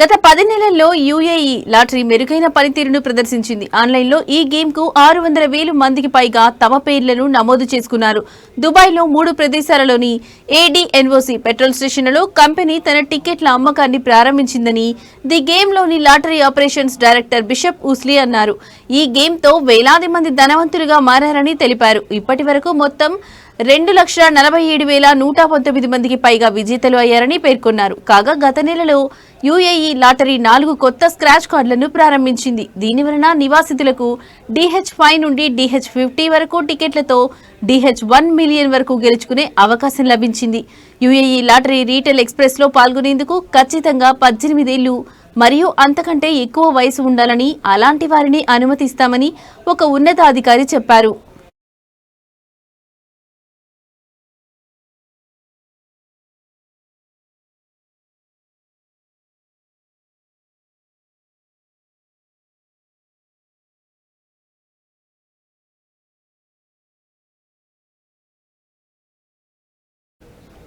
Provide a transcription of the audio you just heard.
గత పది నెలల్లో యూఏఈ లాటరీ మెరుగైన పనితీరును ప్రదర్శించింది. ఆన్లైన్లో ఈ గేమ్కు ఆరు వందల వేలు మందికి పైగా తమ పేర్లను నమోదు చేసుకున్నారు. దుబాయ్లో మూడు ప్రదేశాలలోని ఏడీఎన్ఓసి పెట్రోల్ స్టేషన్లలో కంపెనీ తన టికెట్ల అమ్మకాన్ని ప్రారంభించిందని the గేమ్లోని lottery operations director Bishop Ousley అన్నారు. ఈ గేమ్తో వేలాది మంది ధనవంతులుగా మారారని తెలిపారు. ఇప్పటి మొత్తం రెండు లక్షల నలభై ఏడు వేల నూట పంతొమ్మిది మందికి పైగా విజేతలు అయ్యారని పేర్కొన్నారు. కాగా గత నెలలో యుఏఈ లాటరీ నాలుగు కొత్త స్క్రాచ్ కార్డులను ప్రారంభించింది. దీని వలన నివాసితులకు డిహెచ్ ఫైవ్ నుండి డిహెచ్ ఫిఫ్టీ వరకు టికెట్లతో డిహెచ్ వన్ మిలియన్ వరకు గెలుచుకునే అవకాశం లభించింది. యుఏఈ లాటరీ రీటైల్ ఎక్స్ప్రెస్లో పాల్గొనేందుకు ఖచ్చితంగా పద్దెనిమిదేళ్ళు మరియు అంతకంటే ఎక్కువ వయసు ఉండాలని అలాంటి వారిని అనుమతిస్తామని ఒక ఉన్నతాధికారి చెప్పారు.